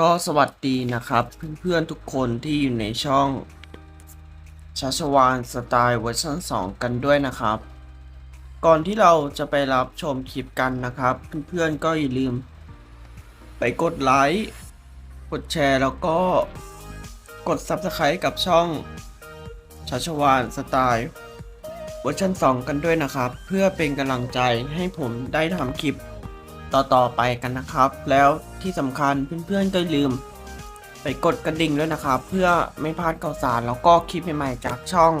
ก็สวัสดีนะครับเพื่อนๆทุกคนที่อยู่ในช่องชัชวานสไตล์เวอร์ชัน2 กันด้วยนะครับ ก่อนที่เราจะไปรับชมคลิปกันนะครับ เพื่อนๆก็อย่าลืม ไปกดไลค์กดแชร์แล้วก็กด Subscribe กับช่องชัชวานสไตล์เวอร์ชัน2 กันด้วยนะครับ เพื่อเป็นกำลังใจให้ผมได้ทำคลิป ต่อๆไปกันนะครับ แล้วที่สำคัญเพื่อนๆก็อย่าลืม ไปกดกระดิ่งด้วยนะครับ เพื่อไม่พลาดข่าวสารแล้วก็คลิปใหม่ๆจากช่อง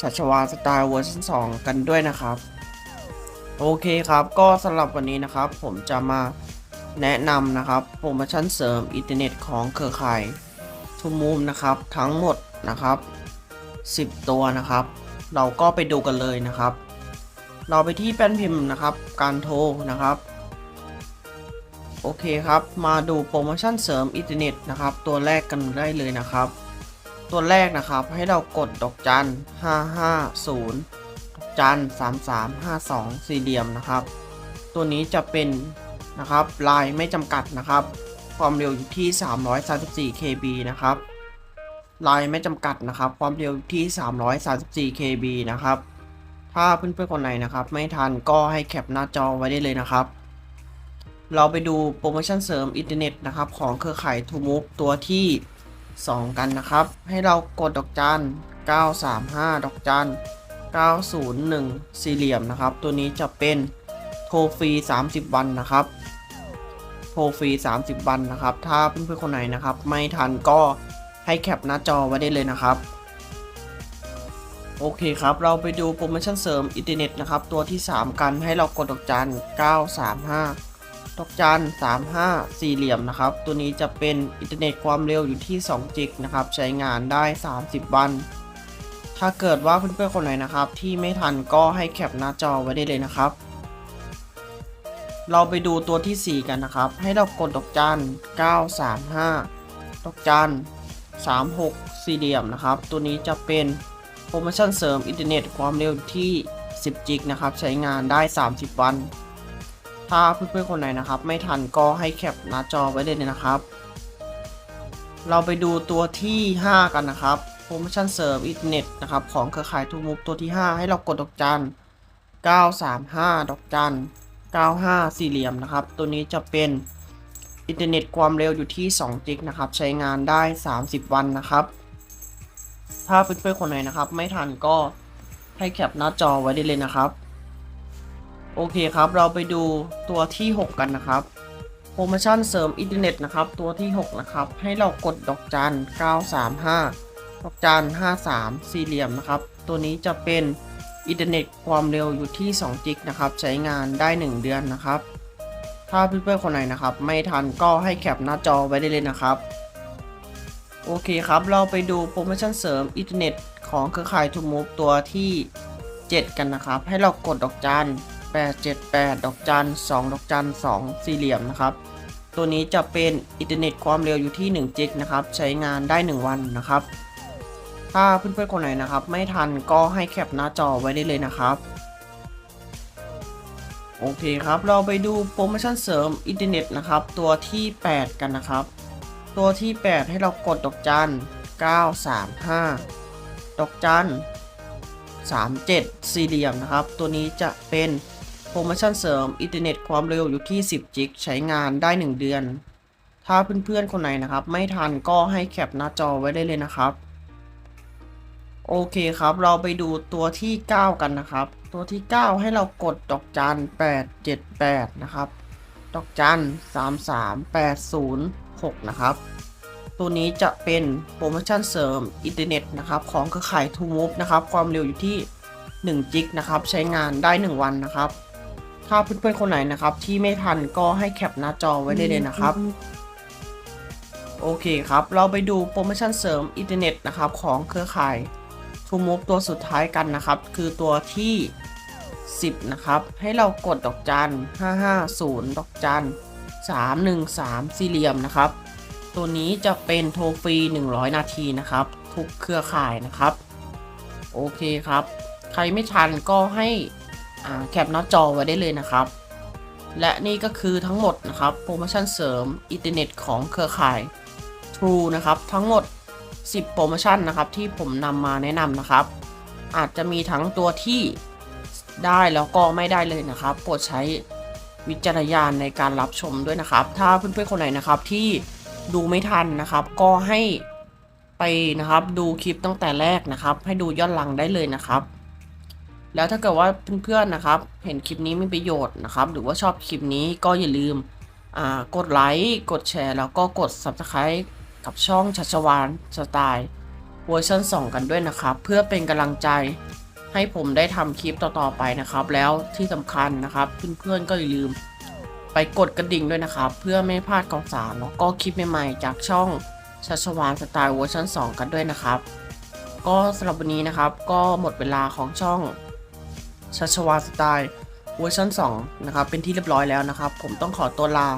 ชัชวาสไตล์เวอร์ชัน2กันด้วยนะครับ โอเคครับก็สำหรับวันนี้นะครับ ผมจะมาแนะนำนะครับโปรโมชั่นเสริมอินเทอร์เน็ตของเครือข่ายทูมูมนะครับทั้งหมดนะครับ 10 ตัวนะครับ เราก็ไปดูกันเลยนะครับ เราไปที่แป้นพิมพ์นะครับ การโทรนะครับ โอเคครับ มาดูโปรโมชั่นเสริมอินเทอร์เน็ตนะครับ ตัวแรกกันได้เลยนะครับ ตัวแรกนะครับให้เรากดดอกจัน 550ดอกจัน 3352 สี่เหลี่ยมนะครับ ตัวนี้จะเป็นนะครับลายไม่จำกัดนะครับ ความเร็วอยู่ที่ 334 KB นะครับลายไม่จำกัดนะครับ ความเร็วอยู่ที่ 334 KB นะครับ ถ้าเพื่อนๆคนไหนนะครับ ไม่ทันก็ให้แคปหน้าจอไว้ได้เลยนะครับ เราไปดูโปรโมชั่นเสริมอินเทอร์เน็ตนะครับของเครือข่ายทูมูฟตัวที่ 2 กันนะครับ ให้เรากดดอกจัน 935 ดอกจัน 901 สี่เหลี่ยมนะครับ ตัวนี้จะเป็นโทรฟรี 30 วันนะครับโทรฟรี 30 วันนะครับ ถ้าเพื่อนๆคนไหนนะครับ ไม่ทันก็ให้แคปหน้าจอไว้ได้เลยนะครับ โอเคครับ เราไปดูโปรโมชั่นเสริมอินเทอร์เน็ตนะครับ ตัวที่ 3 กันให้เรากดดอกจัน 935 ดอกจัน 35 สี่เหลี่ยมนะครับ ตัวนี้จะเป็นอินเทอร์เน็ตความเร็วอยู่ที่ 2 จิกนะครับ ใช้งานได้ 30 วัน ถ้าเกิดว่าเพื่อนๆคนไหนนะครับ ที่ไม่ทันก็ให้แคปหน้าจอไว้ได้เลยนะครับ เราไปดูตัวที่ 4 กันนะครับ ให้เรากดดอกจัน 935 ดอกจัน 36 สี่เหลี่ยมนะครับ ตัวนี้จะเป็น โปรโมชั่นเสริมอินเทอร์เน็ตความเร็วที่ 10 จิกนะครับ ใช้งานได้ 30 วัน ถ้าเพื่อนๆคนไหนนะครับ ไม่ทันก็ให้แคปหน้าจอไว้เลยนะครับ เราไปดูตัวที่ 5 กันนะครับโปรโมชั่นเสริมอินเทอร์เน็ตนะครับของเครือข่ายทูมูฟตัวที่ 5 ให้เรากดดอกจัน 935 ดอกจัน 95 สี่เหลี่ยมนะครับ ตัวนี้จะเป็นอินเทอร์เน็ตความเร็วอยู่ที่2จิกนะครับ ใช้งานได้ 30 วันนะครับ ถ้าเพื่อนๆคนไหนนะครับ ไม่ทันก็ให้แคปหน้าจอไว้ได้เลยนะครับ โอเคครับ เราไปดูตัวที่ 6 กันนะครับโปรโมชั่นเสริมอินเทอร์เน็ตนะครับ ตัวที่ 6 นะครับ ให้เรากดดอกจัน 935 ดอกจัน 53 สี่เหลี่ยมนะครับ ตัวนี้จะเป็นอินเทอร์เน็ตความเร็วอยู่ที่ 2 จิกนะครับ ใช้งานได้ 1 เดือนนะครับ ถ้าเพื่อนๆคนไหนนะครับ ไม่ทันก็ให้แคปหน้าจอไว้ได้เลยนะครับ โอเคครับ เราไปดูโปรโมชั่นเสริมอินเทอร์เน็ตของเครือข่ายทูมูฟตัวที่ 7 กันนะครับ ให้เรากดดอกจัน 878 ดอกจัน 2 ดอกจัน 2 สี่เหลี่ยมนะครับ ตัวนี้จะเป็นอินเทอร์เน็ตความเร็วอยู่ที่1จิกนะครับ ใช้งานได้ 1 วันนะครับ ถ้าเพื่อนๆคนไหนนะครับ ไม่ทันก็ให้แคปหน้าจอไว้ได้เลยนะครับโอเคครับ เราไปดูโปรโมชั่นเสริมอินเทอร์เน็ตนะครับ ตัวที่ 8 กันนะครับ ตัวที่ 8 ให้เรากดดอกจัน 935 ดอกจัน 37 สี่เหลี่ยมนะครับ ตัวนี้จะเป็นโปรโมชั่นเสริมอินเทอร์เน็ตความเร็วอยู่ที่ 10 จิก ใช้งานได้ 1 เดือน ถ้าเพื่อนๆ คนไหนนะครับ ไม่ทันก็ให้แคปหน้าจอไว้ได้เลยนะครับ โอเคครับ เราไปดูตัวที่ 9 กันนะครับ ตัวที่ 9 ให้เรากดดอกจัน 878 นะครับ ดอกจัน 6 นะครับ ตัวนี้จะเป็นโปรโมชั่นเสริมอินเทอร์เน็ตนะครับของเครือข่ายทูมูฟนะครับ ความเร็วอยู่ที่1จิกนะครับ ใช้งานได้ 1 วันนะครับ ถ้าเพื่อนๆคนไหนนะครับ ที่ไม่ทันก็ให้แคปหน้าจอไว้ได้เลยนะครับ โอเคครับ เราไปดูโปรโมชั่นเสริมอินเทอร์เน็ตนะครับของเครือข่ายทูมูฟตัวสุดท้ายกันนะครับ คือตัวที่ 10 นะครับ ให้เรากดดอกจัน550 ดอกจัน 313 สี่เหลี่ยมนะครับ ตัวนี้จะเป็นโทรฟรี 100 นาทีนะครับ ทุกเครือข่ายนะครับ โอเคครับ ใครไม่ทันก็ให้แคปหน้าจอไว้ได้เลยนะครับ และนี่ก็คือทั้งหมดนะครับโปรโมชั่นเสริมอินเทอร์เน็ตของเครือข่าย True นะครับทั้งหมด 10 โปรโมชั่นนะครับที่ผมนำมาแนะนำนะครับ อาจจะมีทั้งตัวที่ได้แล้วก็ไม่ได้เลยนะครับโปรดใช้ วิจารณญาณในการรับชมด้วยนะครับ ถ้าเพื่อนๆคนไหนนะครับที่ดูไม่ทันนะครับ ก็ให้ไปนะครับดูคลิปตั้งแต่แรกนะครับ ให้ดูย้อนหลังได้เลยนะครับ แล้วถ้าเกิดว่าเพื่อนๆนะครับ เห็นคลิปนี้มีประโยชน์นะครับ หรือว่าชอบคลิปนี้ก็อย่าลืมกดไลค์กดแชร์ แล้วก็กด Subscribe กับช่องชัชวานสไตล์เวอร์ชัน2 กันด้วยนะครับ เพื่อเป็นกำลังใจ ให้ผมได้ทำคลิปต่อๆไปนะครับ แล้วที่สำคัญนะครับเพื่อนๆก็อย่าลืมไปกดกระดิ่งด้วยนะครับ เพื่อไม่พลาดข่าวสารแล้วก็คลิปใหม่ๆ จากช่องชัชวานสไตล์เวอร์ชัน2 กันด้วยนะครับ ก็สำหรับวันนี้นะครับก็หมดเวลาของช่องชัชวานสไตล์เวอร์ชัน2นะครับเป็นที่เรียบร้อยแล้วนะครับ ผมต้องขอตัวลา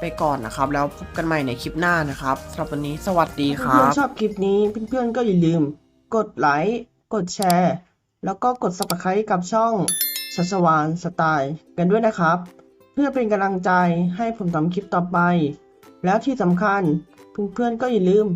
ไปก่อนนะครับ แล้วพบกันใหม่ในคลิปหน้านะครับสำหรับวันนี้สวัสดีครัเพื่อนๆชอบคลิปนี้เพื่อนๆก็อย่าลืม กดไลค์ กดแชร์ แล้วก็กด subscribe กับช่องชัชวานสไตล์กันด้วยนะครับ เพื่อเป็นกำลังใจให้ผมทำคลิปต่อไป แล้วที่สำคัญเพื่อนๆก็อย่าลืม